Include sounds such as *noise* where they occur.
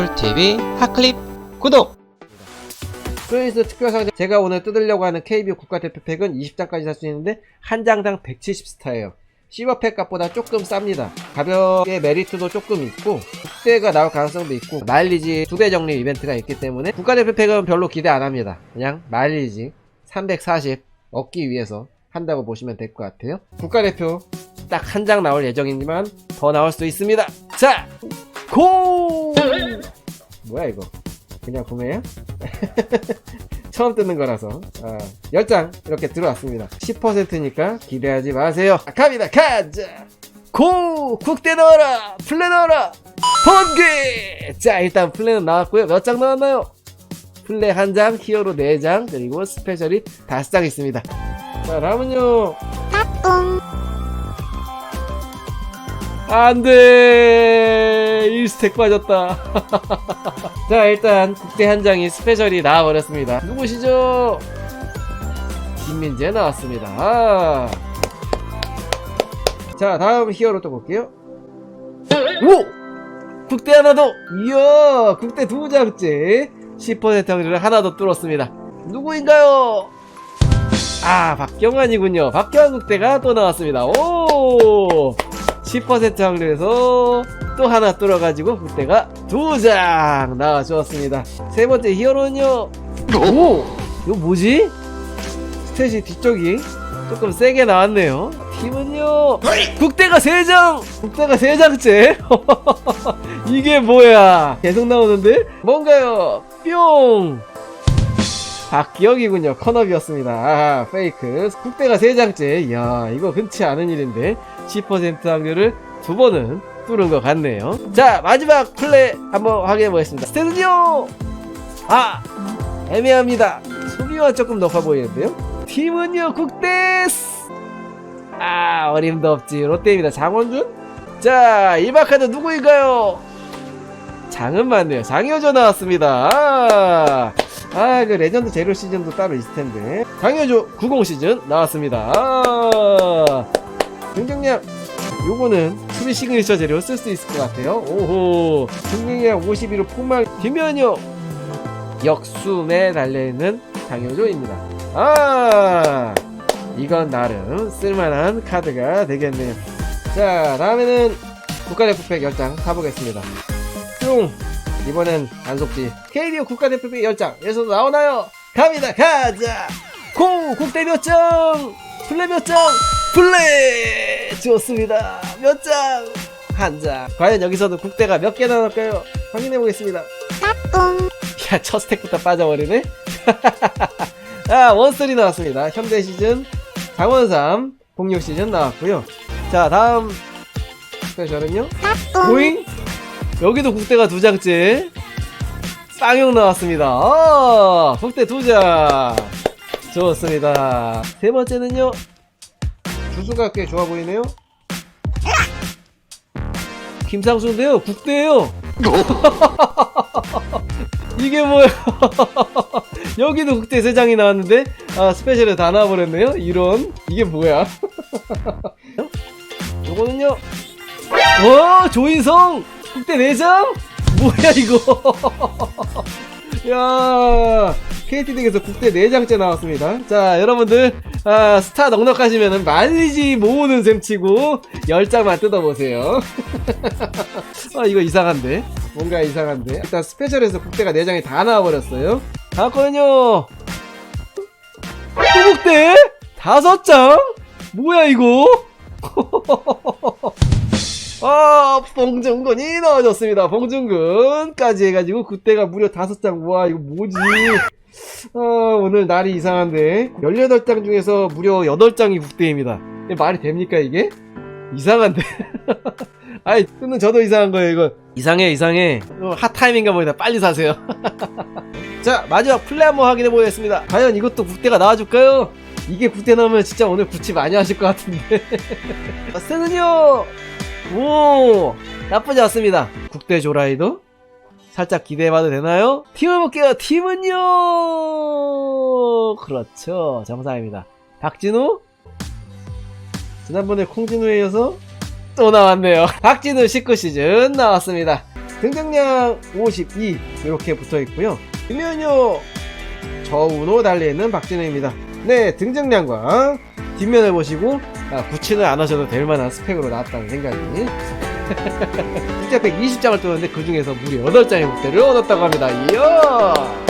쿨TV 핫클립 구독! 프로인스 특별상자 제가 오늘 뜯으려고 하는 KBO 국가대표 팩은 20장까지 살 수 있는데 한 장당 170스타예요. 실버팩 값보다 조금 쌉니다. 가볍게 메리트도 조금 있고 국대가 나올 가능성도 있고 마일리지 두배 적립 이벤트가 있기 때문에 국가대표 팩은 별로 기대 안 합니다. 그냥 마일리지 340 얻기 위해서 한다고 보시면 될 것 같아요. 국가대표 딱 한 장 나올 예정이지만 더 나올 수 있습니다. 자 고! 뭐야 이거? 그냥 구매야? *laughs* 처음 뜯는 거라서. 아, 10장 이렇게 들어왔습니다. 10%니까 기대하지 마세요. 아, 갑니다. 가자! 고! 국대 넣어라! 플레 넣어라! 번개! 자 일단 플레는 나왔고요. 몇 장 나왔나요? 플레 한 장, 히어로 4장, 그리고 스페셜이 5장 있습니다. 자 다음은요 안돼 1스택 빠졌다. *laughs* 자 일단 국대 한 장이 스페셜이 나와버렸습니다. 누구시죠? 김민재 나왔습니다. 아. 자 다음 히어로 또 볼게요. 오! 국대 하나 더! 이야 국대 두 장째. 10% 확률을 하나 더 뚫었습니다. 누구인가요? 아 박경환이군요. 박경환 국대가 또 나왔습니다. 오 10% 확률에서 또 하나 뚫어가지고 그때가 두 장 나와주었습니다. 세 번째 히어로는요. 오! 이거 뭐지? 스탯이 뒤쪽이 조금 세게 나왔네요. 팀은요. 국대가 세 장! 국대가 세 장째? *laughs* 이게 뭐야? 계속 나오는데? 뭔가요? 뿅! 박기혁이군요. 커너비였습니다. 아, 페이크. 국대가 세 장째. 이야, 이거 흔치 않은 일인데. 10% 확률을 두 번은 뚫은 것 같네요. 자, 마지막 플레이 한번 확인해 보겠습니다. 스테는요! 아! 애매합니다. 수비와 조금 높아 보이는데요? 팀은요, 국대스! 아, 어림도 없지. 롯데입니다. 장원준? 자, 일박카드 누구인가요? 장은 맞네요. 장효조 나왔습니다. 아, 아, 그 레전드 제로 시즌도 따로 있을 텐데. 장효조 90 시즌 나왔습니다. 아, 경쟁력 요거는 수비 시그니처 재료 쓸 수 있을 것 같아요. 오호. 경쟁력 52로 폭망 뒷면요. 역숨에 달려있는 장효조입니다. 아, 이건 나름 쓸만한 카드가 되겠네요. 자, 다음에는 국가대표팩 10장 사보겠습니다. 뿅! 이번엔 단속지 KBO 국가대표팩 10장 여기서도 나오나요? 갑니다. 가자! 고 국대 몇장 플레 몇장 플레! 좋습니다. 몇장? 한 장. 과연 여기서도 국대가 몇 개 나올까요? 확인해 보겠습니다. 야첫 스택부터 빠져버리네? *laughs* 아 원스리 나왔습니다. 현대 시즌 장원삼 06 시즌 나왔고요. 자 다음 스페셜은요? 보잉 여기도 국대가 두 장째. 쌍용 나왔습니다. 아, 국대 두 장. 좋습니다. 세 번째는요? 주수가 꽤 좋아 보이네요. 김상수인데요. 국대예요. *laughs* 이게 뭐야? *laughs* 여기도 국대 세 장이 나왔는데 아 스페셜에 다 나와버렸네요. 이런. 이게 뭐야? *laughs* 요거는요? 와 조인성 국대 4장? 뭐야 이거? *laughs* 야 KT 덱에서 국대 4장째 나왔습니다. 자 여러분들 아, 스타 넉넉하시면은 말리지 모으는 셈 치고 10장만 뜯어보세요. *laughs* 아 이거 이상한데? 뭔가 이상한데? 일단 스페셜에서 국대가 4장이 다 나와버렸어요. 다음 거는요. 또 국대? 5장? 뭐야 이거 *laughs* 아, 봉준군이 넣어줬습니다. 봉준군까지 해가지고 그때가 무려 다섯 장. 와, 이거 뭐지? 아, 오늘 날이 이상한데 18장 중에서 무려 8장이 국대입니다. 말이 됩니까 이게? 이상한데? *laughs* 아이, 뜯는 저도 이상한 거예요, 이거. 이상해, 이상해. 어, 핫타임인가 보다. 빨리 사세요. *laughs* 자, 마지막 플레이 한번 확인해 보겠습니다. 과연 이것도 국대가 나와줄까요? 이게 국대 나오면 진짜 오늘 구치 많이 하실 것 같은데. *laughs* 아, 스는요 오 나쁘지 않습니다. 국대 조라이도? 살짝 기대해봐도 되나요? 팀을 볼게요. 팀은요! 그렇죠. 정상입니다. 박진우? 지난번에 콩진우에 이어서 또 나왔네요. *laughs* 박진우 19시즌 나왔습니다. 등등량 52 이렇게 붙어 있고요. 뒷면요 저운호 달려있는 박진우입니다. 네 등등량과 뒷면을 보시고 아, 구치는 안 하셔도 될 만한 스펙으로 나왔다는 생각이 *laughs* 국제팩 20장을 뚫었는데 그 중에서 무려 8장의 국대를 얻었다고 합니다. 이야